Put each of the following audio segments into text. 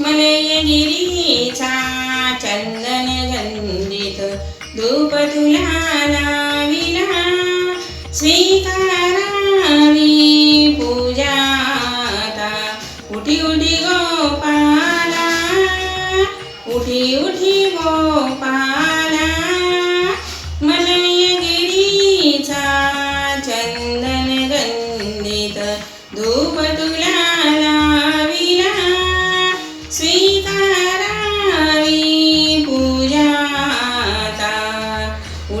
मलय गिरीचा चंदन गंजित धूप तुला लाविला स्वीकारावी पूजाता उठी उठी गोपाला उठी उठी गोपाला.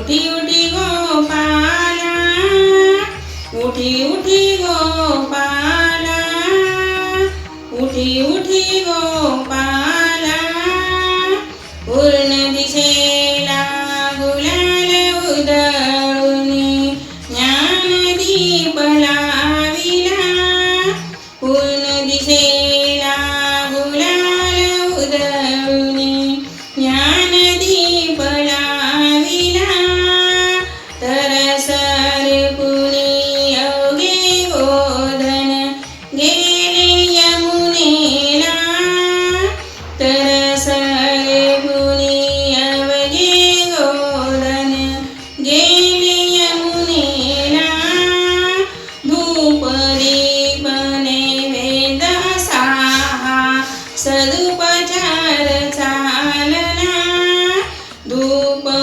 丢丢荷包呀我丢丢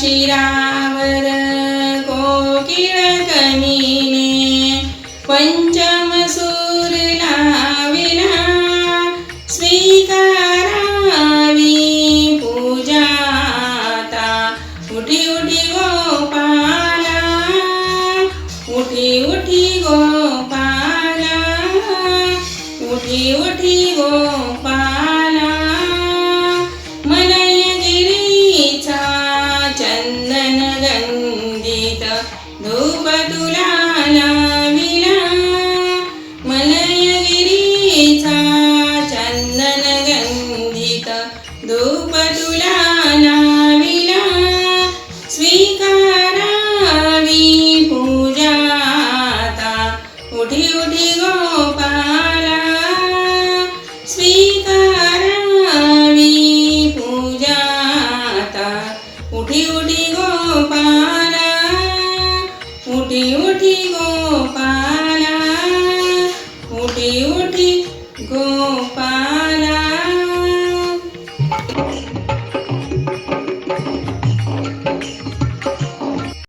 शिरावर कोकिळ कनीने पंच